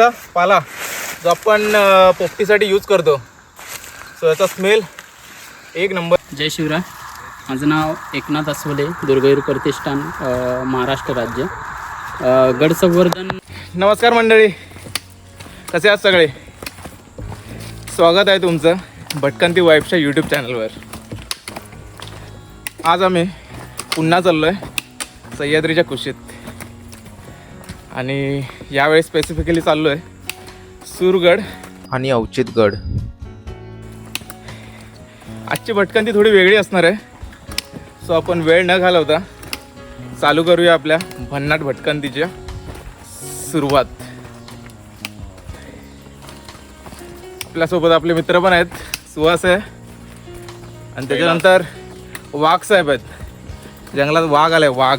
अमरूटचा पाला जो आपण पोपटीसाठी यूज करतो. सो याचा स्मेल एक नंबर जय शिवराय. माझं नाव एकनाथ अस्वले दुर्गैर प्रतिष्ठान महाराष्ट्र राज्य. अ, गड संवर्धन नमस्कार मंडळी. कसे आहात सगळे? स्वागत आहे तुमचं भटकंती वाईफच्या यूट्यूब चॅनलवर आज आम्ही पुन्हा चाललो आहे सह्याद्रीच्या कुशीत. आणि यावेळी स्पेसिफिकली चाललो आहे सूरगड. आणि अवचितगड आजची भटकंती थोडी वेगळी असणार आहे. सो आपण वेळ न घालवता चालू करूया आपल्या भन्नाट भटकंतीच्या सुरुवात. आपल्यासोबत आपले मित्र पण आहेत. सुहास आहे. आणि त्याच्यानंतर वाघ साहेब आहेत. जंगलात वाघ आलाय वाघ.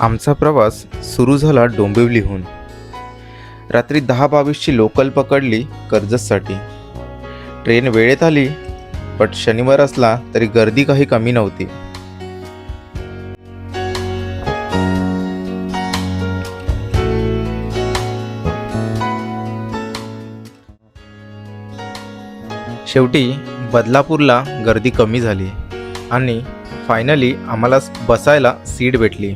आमचा प्रवास सुरू झाला डोंबिवलीहून. रात्री दहा बावीसची लोकल पकडली कर्जतसाठी. ट्रेन वेळेत आली पण शनिवार असला तरी गर्दी काही कमी नव्हती. शेवटी बदलापूरला गर्दी कमी झाली आणि फायनली आम्हाला बसायला सीट भेटली.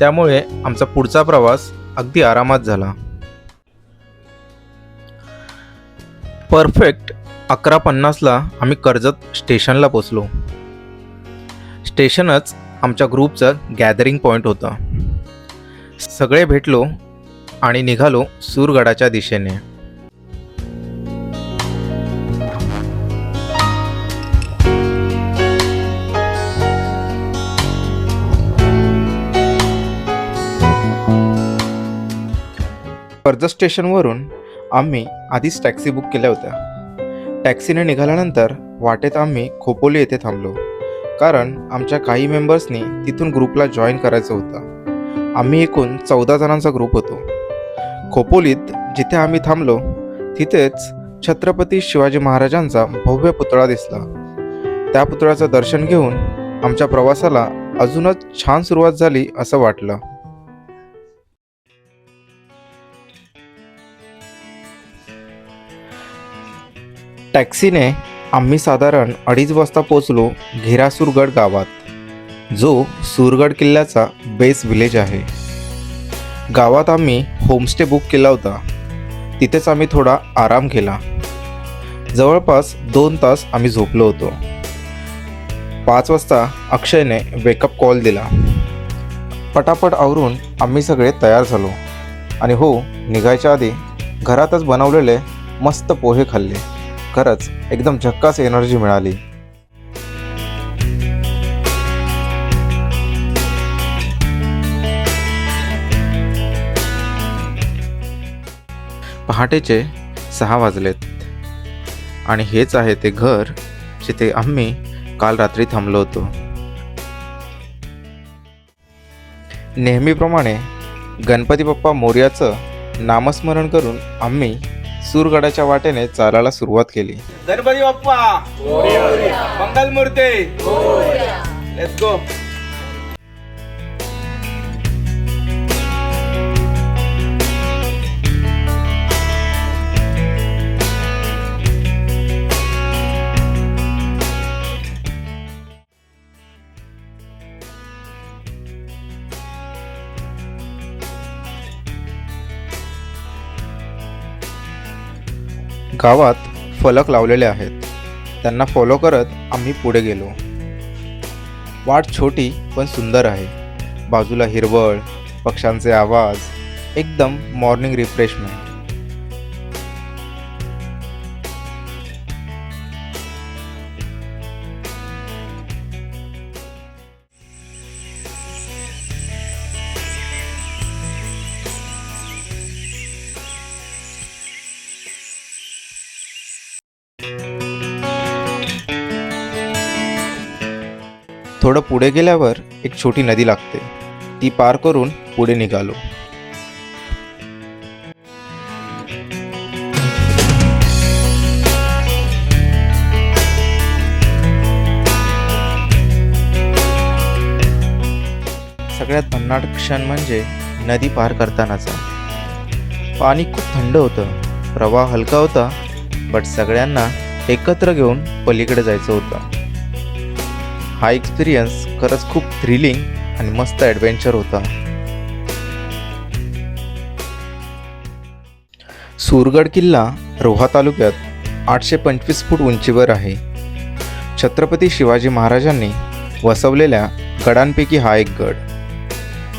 त्यामुळे आमचा पुढचा प्रवास अगदी आरामात झाला. परफेक्ट अकरा पन्नासला आम्ही कर्जत स्टेशनला पोचलो. स्टेशनच आमच्या ग्रुपचं गॅदरिंग पॉईंट होता. सगळे भेटलो आणि निघालो सूरगडाच्या दिशेने. कर्जत स्टेशनवरून आम्ही आधीच टॅक्सी बुक केल्या होत्या. टॅक्सीने निघाल्यानंतर वाटेत आम्ही खोपोली येथे थांबलो कारण आमच्या काही मेंबर्सनी तिथून ग्रुपला जॉईन करायचं होतं. आम्ही एकूण चौदा जणांचा ग्रुप होतो. खोपोलीत जिथे आम्ही थांबलो तिथेच छत्रपती शिवाजी महाराजांचा भव्य पुतळा दिसला. त्या पुतळ्याचं दर्शन घेऊन आमच्या प्रवासाला अजूनच छान सुरुवात झाली असं वाटलं. टॅक्सीने आम्ही साधारण अडीच वाजता पोचलो घेरासुरगड गावात. जो सूरगड किल्ल्याचा बेस विलेज आहे. गावात आम्ही होमस्टे बुक केला होता. तिथेच आम्ही थोडा आराम केला. जवळपास दोन तास आम्ही झोपलो होतो. पाच वाजता अक्षयने वेकअप कॉल दिला. पटापट आवरून आम्ही सगळे तयार झालो. आणि हो निघायच्या आधी घरातच बनवलेले मस्त पोहे खाल्ले. खरंच एकदम झक्कास एनर्जी मिळाली. पहाटेचे सहा वाजलेत. आणि हेच आहे ते घर जिथे आम्ही काल रात्री थांबलो होतो. नेहमीप्रमाणे गणपती बाप्पा मोर्याचं नामस्मरण करून आम्ही सूरगडाच्या वाटेने चालायला सुरुवात केली. गणपती बाप्पा! मंगल मूर्ती गावात फलक लावलेले आहेत. त्यांना फॉलो करत आम्ही पुढे गेलो. वाट छोटी पण सुंदर आहे. बाजूला हिरवळ पक्ष्यांचे आवाज एकदम मॉर्निंग रिफ्रेशमेंट थोडं पुढे गेल्यावर एक छोटी नदी लागते. ती पार करून पुढे निघालो. सगळ्यात भन्नाट क्षण म्हणजे नदी पार करतानाचा. पाणी खूप थंड होतं प्रवाह हलका होता बट सगळ्यांना एकत्र घेऊन पलीकडे जायचं होतं. हा एक्सपिरियन्स खरंच खूप थ्रिलिंग आणि मस्त ॲडव्हेंचर होता. सुरगड किल्ला रोहा तालुक्यात आठशे पंचवीस फूट उंचीवर आहे. छत्रपती शिवाजी महाराजांनी वसवलेल्या गडांपैकी हा एक गड.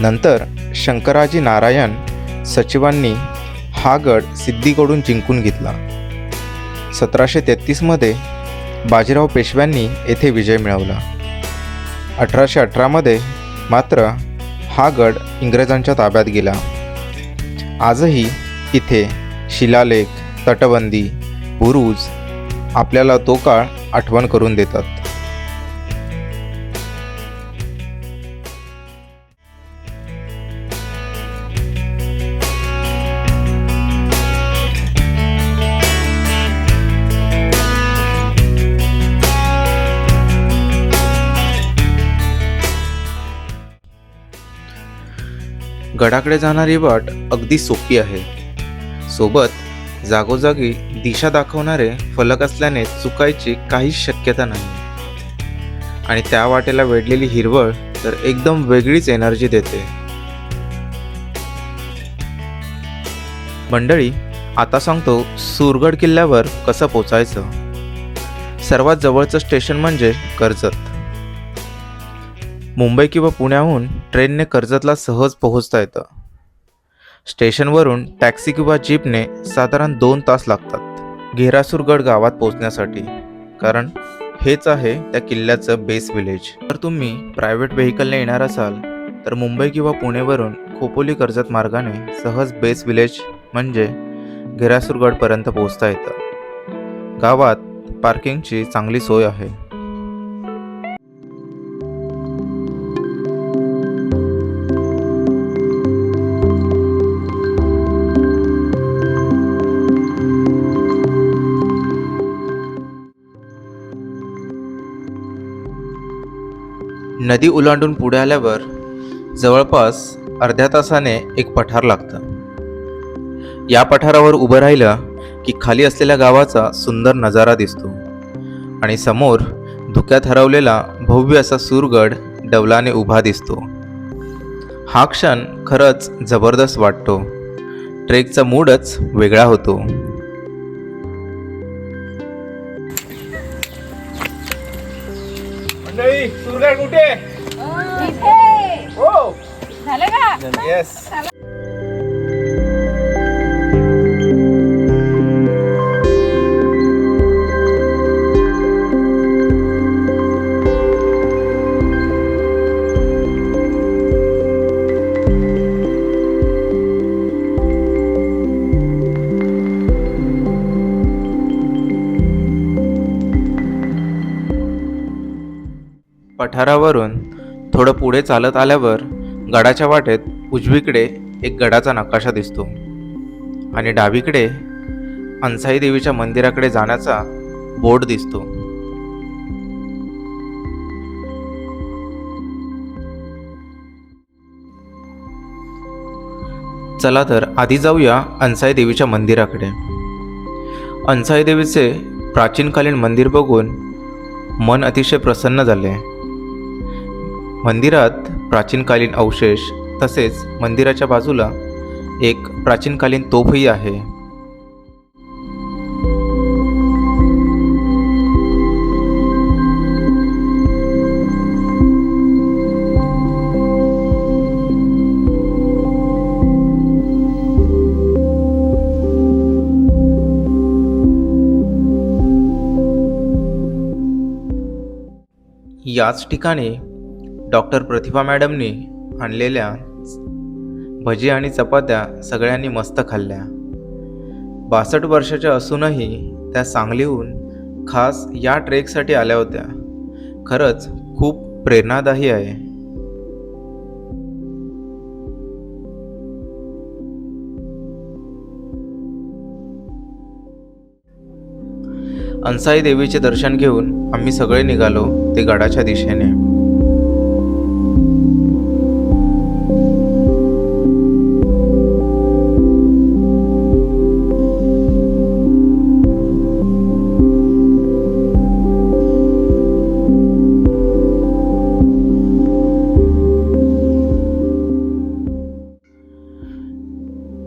नंतर शंकराजी नारायण सचिवांनी हा गड सिद्धीकडून जिंकून घेतला. सतराशे तेहतीसमध्ये बाजीराव पेशव्यांनी येथे विजय मिळवला. अठराशे अठरामध्ये मात्र हा गड इंग्रजांच्या ताब्यात गेला. आजही इथे शिलालेख तटबंदी बुरुज आपल्याला तो काळ आठवण करून देतात. गडाकडे जाणारी वाट अगदी सोपी आहे. सोबत जागोजागी दिशा दाखवणारे फलक असल्याने चुकायची काहीच शक्यता नाही. आणि त्या वाटेला वेढलेली हिरवळ तर एकदम वेगळीच एनर्जी देते. मंडळी आता सांगतो सुरगड किल्ल्यावर कसं पोचायचं. सर्वात जवळचं स्टेशन म्हणजे कर्जत. मुंबई किंवा पुण्याहून ट्रेनने कर्जतला सहज पोहोचता येतं. स्टेशनवरून टॅक्सी किंवा जीपने साधारण दोन तास लागतात घेरासूरगड गावात पोहोचण्यासाठी. कारण हेच आहे त्या किल्ल्याचं बेस विलेज जर तुम्ही प्रायव्हेट व्हेकलने येणार असाल तर मुंबई किंवा पुणेवरून खोपोली कर्जत मार्गाने सहज बेस विलेज म्हणजे घेरासूरगडपर्यंत पोहोचता येतं. गावात पार्किंगची चांगली सोय आहे. नदी ओलांडून पुढे आल्यावर जवळपास अर्ध्या तासाने एक पठार लागतं. या पठारावर उभं राहिलं की खाली असलेल्या गावाचा सुंदर नजारा दिसतो आणि समोर धुक्यात हरवलेला भव्य असा सूरगड डवलाने उभा दिसतो. हा क्षण खरंच जबरदस्त वाटतो. ट्रेकचा मूडच वेगळा होतो. येस पठारावरून थोडं पुढे चालत आल्यावर गडाच्या वाटेत उजवीकडे एक गडाचा नकाशा दिसतो आणि डावीकडे अंसाई देवीच्या मंदिराकडे जाण्याचा बोर्ड दिसतो. चला तर आधी जाऊया अंसाई देवीच्या मंदिराकडे. अंसाई देवीचे प्राचीनकालीन मंदिर बघून मन अतिशय प्रसन्न झाले. मंदिरात प्राचीनकालीन अवशेष तसेच मंदिराच्या बाजूला एक प्राचीनकालीन तोफही आहे. याच ठिकाणी डॉक्टर प्रतिभा मॅडमनी आणलेल्या भजी आणि चपात्या सगळ्यांनी मस्त खाल्ल्या. बासष्ट वर्षाच्या असूनही त्या सांगलीहून खास या ट्रेकसाठी आल्या होत्या. खरंच खूप प्रेरणादायी आहे. अंसाई देवीचे दर्शन घेऊन आम्ही सगळे निघालो ते गडाच्या दिशेने.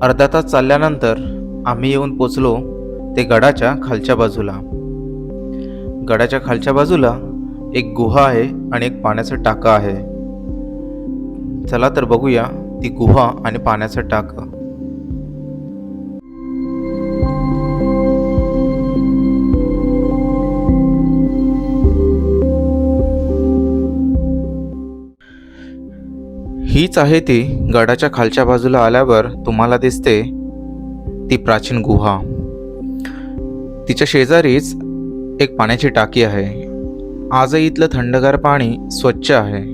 अर्धा तास चालल्यानंतर आम्ही येऊन पोचलो ते गडाच्या खालच्या बाजूला. गडाच्या खालच्या बाजूला एक गुहा आहे आणि एक पाण्याचं टाकं आहे. चला तर बघूया ती गुहा आणि पाण्याचं टाकं. हीच आहे ती गडाच्या खालच्या बाजूला आल्यावर तुम्हाला दिसते ती प्राचीन गुहा. तिच्या शेजारीच एक पाण्याची टाकी आहे. आजही इथलं थंडगार पाणी स्वच्छ आहे.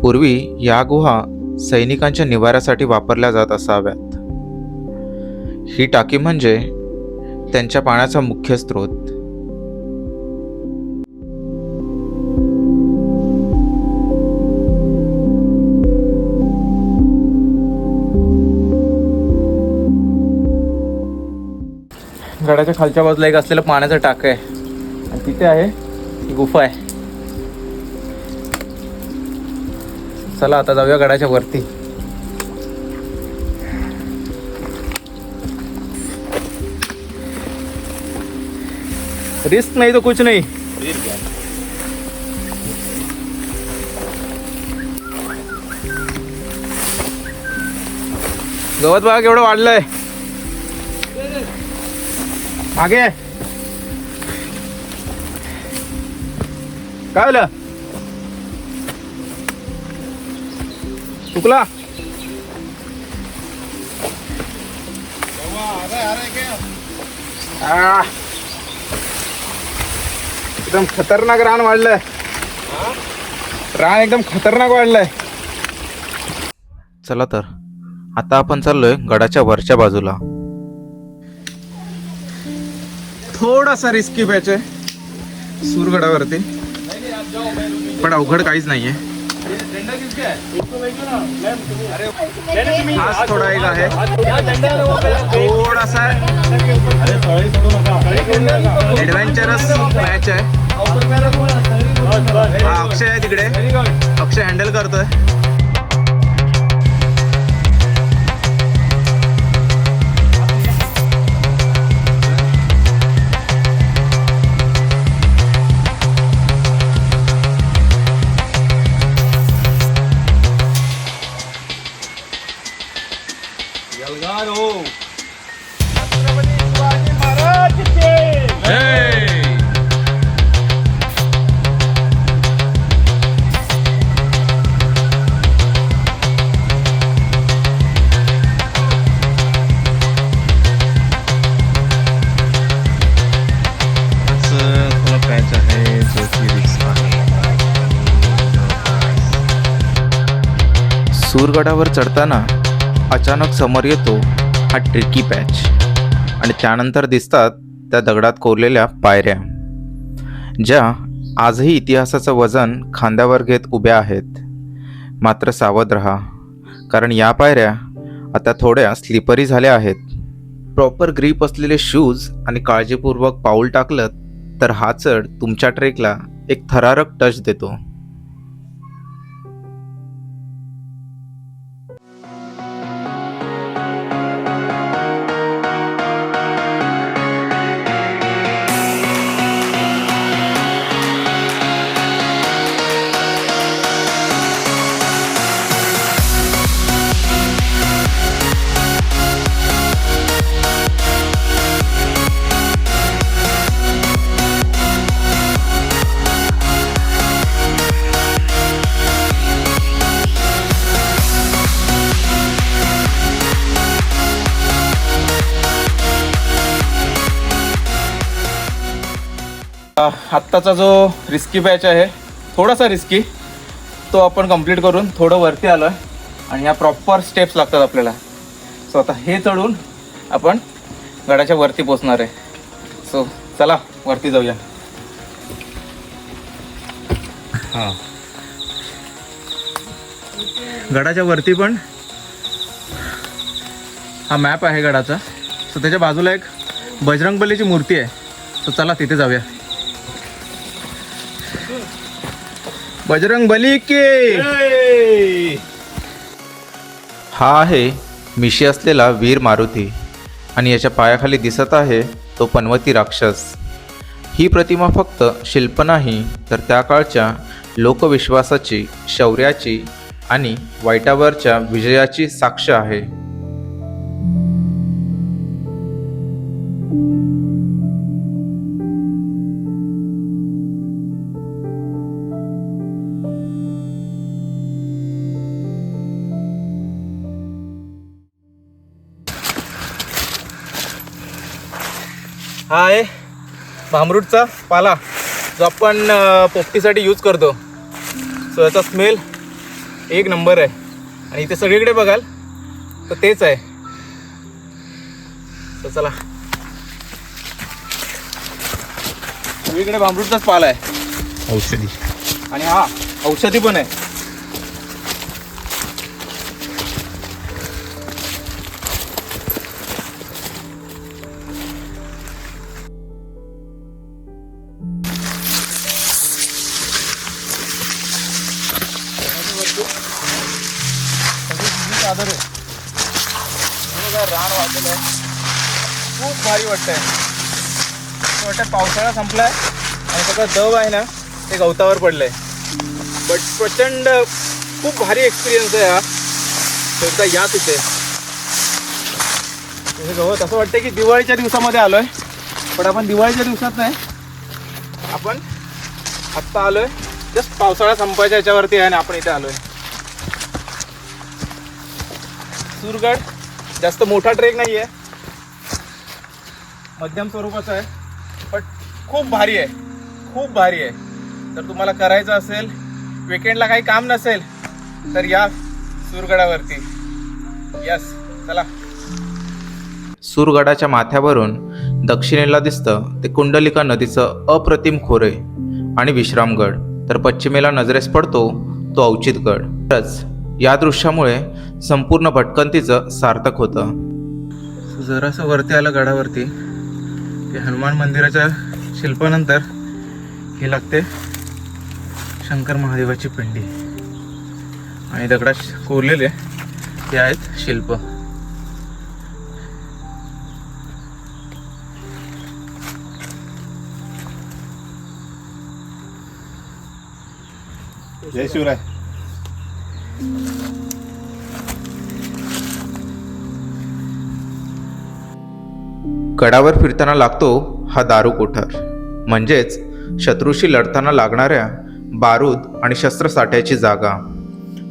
पूर्वी या गुहा सैनिकांच्या निवाऱ्यासाठी वापरल्या जात असाव्यात. ही टाकी म्हणजे त्यांच्या पाण्याचा मुख्य स्रोत. गडाच्या खालच्या बाजूला एक असलेलं पाण्याचं टाकं आहे. आणि तिथे आहे ही गुफा आहे. चला आता जाऊया गडाच्या वरती. रिस्क नाही तो कुछ नाही. गवत बघा केवढं वाढलंय. मागे काय झालं? चुकला? एकदम खतरनाक रान वाढलंय. रान एकदम खतरनाक वाढलंय. चला तर आता आपण चाललोय गडाच्या वरच्या बाजूला. थोडासा रिस्की पॅच आहे सूरगडावरती. पण अवघड काहीच नाहीये. हाच थोडा एक आहे. थोडासा ऍडव्हेंचरस मॅच आहे. हा अक्षय आहे तिकडे. अक्षय हँडल करतोय. सूरगडावर चढताना अचानक समोर येतो हा ट्रिकी पॅच आणि त्यानंतर दिसतात त्या दगडात कोरलेल्या पायऱ्या ज्या आजही इतिहासाचं वजन खांद्यावर घेत उभ्या आहेत. मात्र सावध रहा कारण या पायऱ्या आता थोड्या स्लिपरी झाल्या आहेत. प्रॉपर ग्रीप असलेले शूज आणि काळजीपूर्वक पाऊल टाकलं तर हा चढ तुमच्या ट्रेकला एक थरारक टच देतो. आत्ताचा जो रिस्की बॅच आहे थोडासा रिस्की तो आपण कंप्लीट करून थोडं वरती आलो आहे आणि ह्या प्रॉपर स्टेप्स लागतात आपल्याला. सो आता हे चढून आपण गडाच्या वरती पोचणार आहे. सो चला वरती जाऊया. हां. गडाच्या वरती पण हा मॅप आहे गडाचा. सो त्याच्या बाजूला एक बजरंगबलीची मूर्ती आहे. सो चला तिथे जाऊया. बजरंग बली की। हा! आहे मिशी असलेला वीर मारुती. आणि याच्या पायाखाली दिसत आहे तो पनवती राक्षस. ही प्रतिमा फक्त शिल्प नाही तर त्या काळच्या लोकविश्वासाची शौर्याची आणि वाईटावरच्या विजयाची साक्ष आहे. हा आहे भामरूटचा पाला जो आपण पोपटीसाठी यूज करतो. सो याचा स्मेल एक नंबर आहे. आणि इथे सगळीकडे बघाल तर तेच आहे. तर चला. सगळीकडे भामरूटचाच पाला आहे. औषधी. आणि हा औषधी पण आहे. वाटतंय. असं वाटतं पावसाळा संपलाय आणि सगळं दव आहे ना ते गवतावर पडलंय. बट प्रचंड खूप भारी एक्सपिरियन्स आहे हा. तो एकदा या तिथे. हे गवत असं वाटतं की दिवाळीच्या दिवसामध्ये आलोय. पण आपण दिवाळीच्या दिवसात नाही. आपण आत्ता आलोय. जस्ट पावसाळा संपायच्या याच्यावरती आहे आणि आपण इथे आलोय. सुरगड जास्त मोठा ट्रेक नाही आहे मध्यम स्वरूपाचा आहे पण खूप भारी आहे. खूप भारी आहे. जर तुम्हाला करायचं असेल विकेंडला काही काम नसेल तर या सुरगडावरती. यस चला. सूरगडाच्या माथ्यावरून दक्षिणेला दिसतं ते कुंडलिका नदीचं अप्रतिम खोरे आणि विश्रामगड. तर पश्चिमेला नजरेस पडतो तो अवचितगड खरंच या दृश्यामुळे संपूर्ण भटकंतीचं सार्थक होतं. जरासं वरती आलं गडावरती. की हनुमान मंदिराच्या शिल्पानंतर हे लागते शंकर महादेवाची पिंडी. आणि दगडात कोरलेले हे आहेत शिल्प. जय शिवराय. गडावर फिरताना लागतो हा दारू कोठार. म्हणजेच शत्रूशी लढताना लागणाऱ्या बारूद आणि शस्त्रसाठ्याची जागा.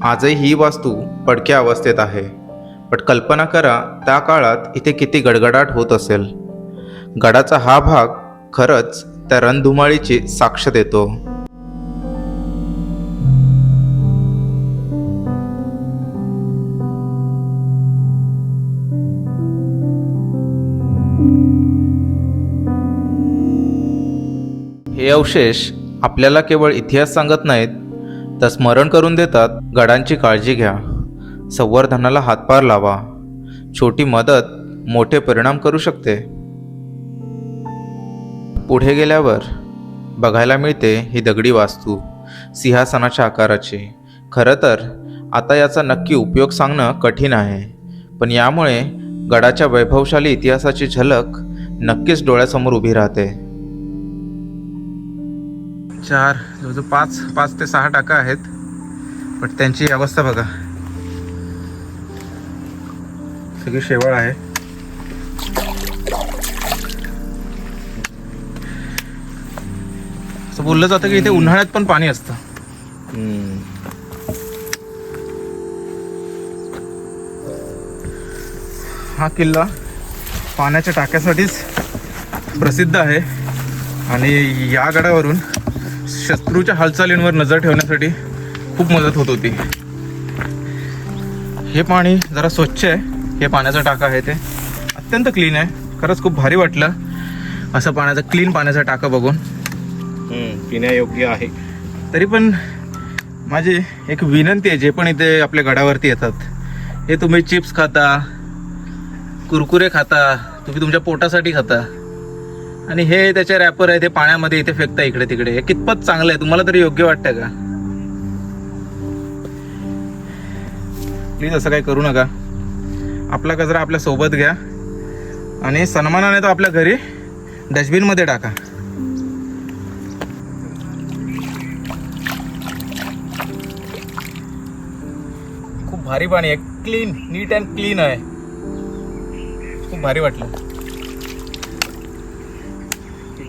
आजही ही वास्तू पडक्या अवस्थेत आहे. पण कल्पना करा त्या काळात इथे किती गडगडाट होत असेल. गडाचा हा भाग खरंच त्या रणधुमाळीची साक्ष देतो. हे अवशेष आपल्याला केवळ इतिहास सांगत नाहीत तर स्मरण करून देतात गडांची काळजी घ्या. संवर्धनाला हातभार लावा. छोटी मदत मोठे परिणाम करू शकते. पुढे गेल्यावर बघायला मिळते ही दगडी वास्तू सिंहासनाच्या आकाराची. खरं तर आता याचा नक्की उपयोग सांगणं कठीण आहे पण यामुळे गडाच्या वैभवशाली इतिहासाची झलक नक्कीच डोळ्यासमोर उभी राहते. चार जवळजवळ पाच पाच ते सहा टाका आहेत. पण त्यांची अवस्था बघा. सगळी शेवळ आहे. असं बोललं जातं की इथे उन्हाळ्यात पण पाणी असतं. हा किल्ला पाण्याच्या टाक्यासाठीच प्रसिद्ध आहे. आणि या गडावरून शत्रूच्या हालचालींवर नजर ठेवण्यासाठी खूप मदत होत होती. हे पाणी जरा स्वच्छ आहे. हे पाण्याचा टाका आहे ते. अत्यंत क्लीन आहे. खरंच खूप भारी वाटलं असं पाण्याचा क्लीन पाण्याचा टाका बघून. पिण्यायोग्य आहे. तरी पण माझी एक विनंती आहे जे पण इथे आपल्या गडावरती येतात हे तुम्ही चिप्स खाता कुरकुरे खाता तुम्ही तुमच्या पोटासाठी खाता आणि हे त्याचे रॅपर आहे ते पाण्यामध्ये इथे फेकता इकडे तिकडे. हे कितपत चांगलं आहे तुम्हाला तरी योग्य वाटतं का? प्लीज असं काही करू नका. आपला कचरा आपल्यासोबत घ्या. आणि सन्मानाने तो आपल्या घरी डस्टबिनमध्ये टाका. खूप भारी पाणी आहे. क्लीन नीट अँड क्लीन आहे. खूप भारी वाटलं.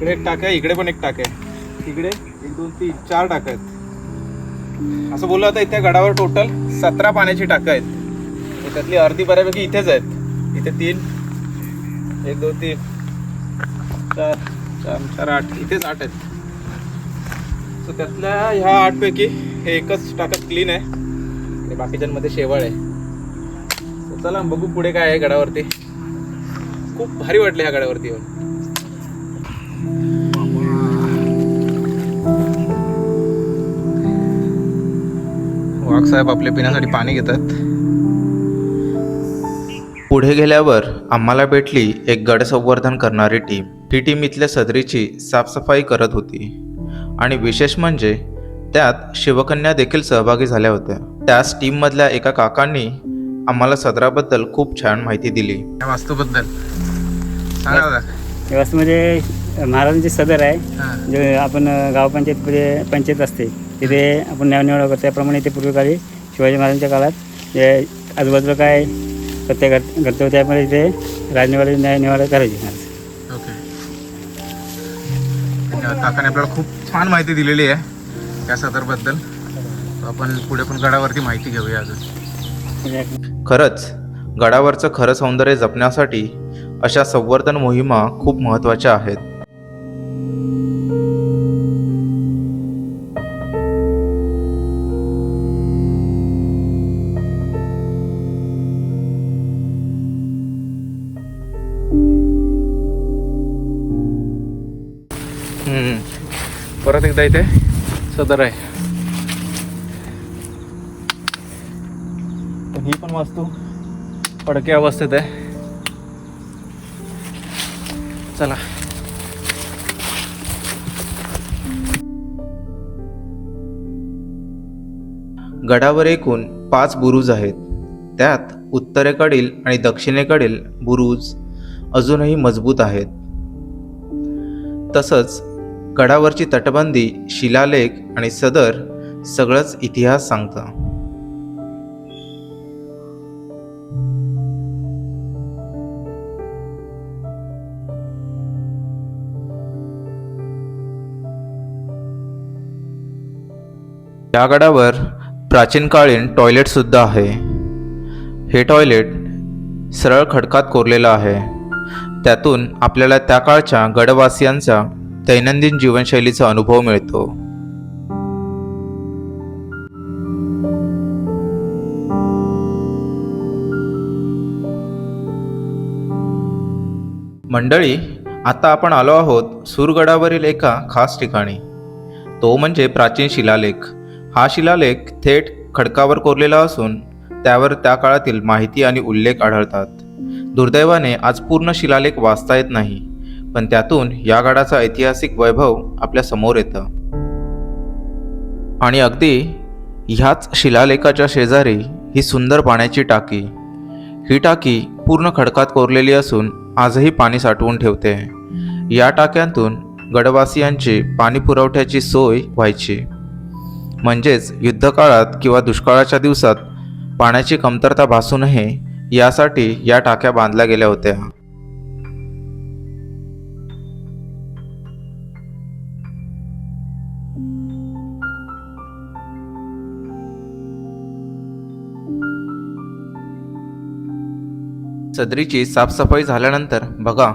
इकडे एक टाक आहे इकडे पण एक टाक आहे. इकडे एक दोन तीन चार टाक आहेत. असं बोललं होतं इथे गडावर टोटल सतरा पाण्याची टाकं आहेत. त्यातली अर्धी बऱ्यापैकी इथेच आहेत. इथे तीन एक दोन तीन चार चार चार आठ इथेच आठ आहेत. सो त्यातल्या ह्या आठपैकी हे एकच टाकत क्लीन आहे. ते बाकीच्यांमध्ये शेवळ आहे. चला बघू पुढे काय आहे गडावरती. खूप भारी वाटले ह्या गडावरती येऊन. वाघ साहेब आपल्या पिण्यासाठी पाणी घेतात. पुढे गेल्यावर आम्हाला भेटली एक गड संवर्धन करणारी टीम. ही टीम इथल्या सदरीची साफसफाई करत होती. आणि विशेष म्हणजे त्यात शिवकन्या देखील सहभागी झाल्या होत्या. त्याच टीममधल्या एका काकांनी आम्हाला सदराबद्दल खूप छान माहिती दिली. या वास्तूबद्दल. सांगा दादा. या वास्तूमध्ये महाराजांची सदर आहे. हां. जे आपण गावपंचायतमध्ये पंचायत असते. तिथे आपण न्यायनिवाडा करतो. त्याप्रमाणे ते पूर्वीकाळी शिवाजी महाराजांच्या काळात जे आजूबाजूला काय सत्य घट घडतं त्यामध्ये इथे राजनिवाडी न्यायनिवाडा करायची. महाराज ओके काकाने आपल्याला खूप छान माहिती दिलेली आहे या सदरबद्दल. आपण पुढे पण गडावरती माहिती घेऊया अजून. खरंच गडावरचं खरं सौंदर्य जपण्यासाठी अशा संवर्धन मोहिमा खूप महत्त्वाच्या आहेत. परत एकदा इथे सदर आहे. पण ही पण वास्तू पडक्या अवस्थेत आहे. चला. गडावर एकूण पाच बुरुज आहेत. त्यात उत्तरेकडील आणि दक्षिणेकडील बुरुज अजूनही मजबूत आहेत. तसंच गडावरची तटबंदी शिलालेख आणि सदर सगळंच इतिहास सांगतं. या गडावर प्राचीन टॉयलेटसुद्धा आहे. हे टॉयलेट सरळ खडकात कोरलेलं आहे. त्यातून आपल्याला त्या काळच्या गडवासियांचा दैनंदिन जीवनशैलीचा अनुभव मिळतो. मंडळी आता आपण आलो आहोत सुरगडावरील एका खास ठिकाणी. तो म्हणजे प्राचीन शिलालेख. हा शिलालेख थेट खडकावर कोरलेला असून त्यावर त्या काळातील माहिती आणि उल्लेख आढळतात. दुर्दैवाने आज पूर्ण शिलालेख वाचता येत नाही. पण त्यातून या गडाचा ऐतिहासिक वैभव आपल्यासमोर येतं. आणि अगदी ह्याच शिलालेखाच्या शेजारी ही सुंदर पाण्याची टाकी. ही टाकी पूर्ण खडकात कोरलेली असून आजही पाणी साठवून ठेवते. या टाक्यांतून गडवासियांची पाणी पुरवठ्याची सोय व्हायची. म्हणजेच युद्धकाळात किंवा दुष्काळाच्या दिवसात पाण्याची कमतरता भासू नये यासाठी या टाक्या बांधल्या गेल्या होत्या. सदरीची साफसफाई झाल्यानंतर बघा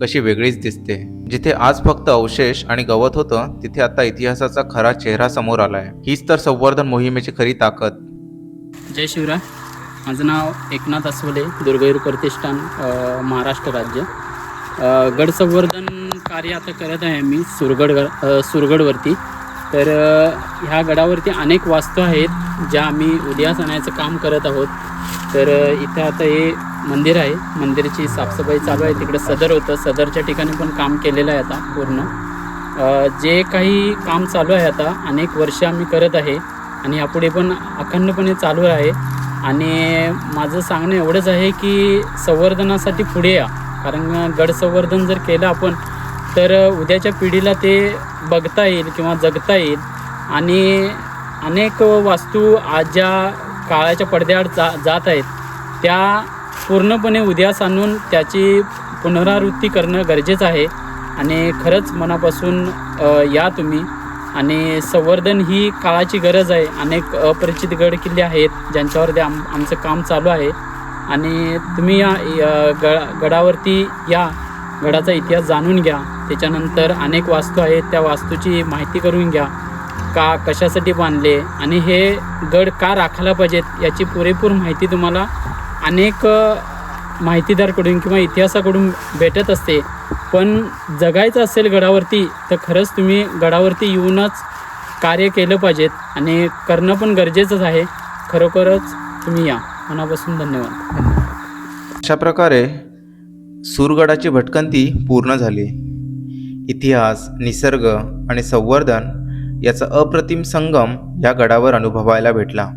कशी वेगळीच दिसते. जिथे आज फक्त अवशेष आणि गवत होतं तिथे आता इतिहासाचा खरा चेहरा समोर आलाय. हीच तर संवर्धन मोहिमेची खरी ताकद. जय शिवराय. माझं नाव एकनाथ अस्वले दुर्गैर प्रतिष्ठान महाराष्ट्र राज्य. गड संवर्धन कार्य आता करत आहे मी सुरगड सुरगडवरती. तर ह्या गडावरती अनेक वास्तू आहेत ज्या आम्ही उदयास आणायचं काम करत आहोत. तर इथे इथं आता हे मंदिर आहे. मंदिराची साफसफाई चालू आहे. तिकडे सदर होतं. सदरच्या ठिकाणी पण काम केलेलं आहे आता पूर्ण. जे काही काम चालू आहे आता अनेक वर्ष आम्ही करत आहे. आणि यापुढे पण अखंडपणे चालू आहे. आणि माझं सांगणं एवढंच आहे की संवर्धनासाठी पुढे या. कारण गड संवर्धन जर केलं आपण तर उद्याच्या पिढीला ते बघता येईल किंवा जगता येईल. आणि अनेक वास्तू आज ज्या काळाच्या पडद्याआड जा जात आहेत त्या पूर्णपणे उद्यास आणून त्याची पुनरावृत्ती करणं गरजेचं आहे. आणि खरंच मनापासून या तुम्ही. आणि संवर्धन ही काळाची गरज आहे. अनेक अपरिचित गड किल्ले आहेत ज्यांच्यावरती आम आमचं काम चालू आहे. आणि तुम्ही या या ग गडावरती या. गडाचा इतिहास जाणून घ्या. त्याच्यानंतर अनेक वास्तू आहेत त्या वास्तूची माहिती करून घ्या. का कशासाठी बांधले? आणि हे गड का राखायला पाहिजेत याची पुरेपूर माहिती तुम्हाला अनेक माहितीदारकडून किंवा इतिहासाकडून भेटत असते. पण जगायचं असेल गडावरती तर खरंच तुम्ही गडावरती येऊनच कार्य केलं पाहिजेत आणि करणं पण गरजेचंच आहे. खरोखरच तुम्ही या. मनापासून धन्यवाद. अशा प्रकारे सूरगडाची भटकंती पूर्ण झाली. इतिहास निसर्ग आणि संवर्धन याचा अप्रतिम संगम या गडावर अनुभवायला भेटला.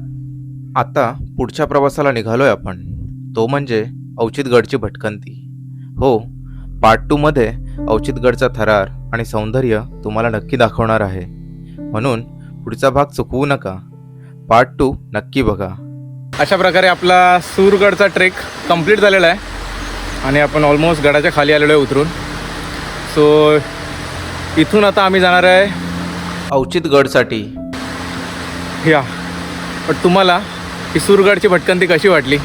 आता पुढच्या प्रवासाला निघालोय आपण. तो म्हणजे अवचितगडची भटकंती. हो पार्ट टूमध्ये अवचितगडचा थरार आणि सौंदर्य तुम्हाला नक्की दाखवणार आहे. म्हणून पुढचा भाग चुकवू नका. पार्ट टू नक्की बघा. अशा प्रकारे आपला सूरगडचा ट्रेक कंप्लीट झालेला आहे आणि आपण ऑलमोस्ट गडाच्या खाली आलेलो आहे उतरून. सो इथून आता आम्ही जाणार आहे अवचितगडसाठी या. पण तुम्हाला ही सूरगडची भटकंती कशी वाटली?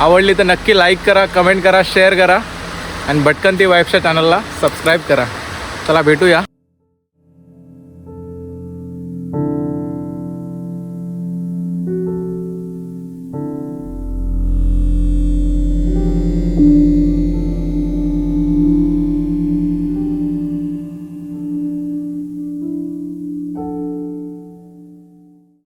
आवडली तर नक्की लाईक करा कमेंट करा शेअर करा. आणि भटकंती वाईफच्या चॅनलला सबस्क्राईब करा. चला भेटूया.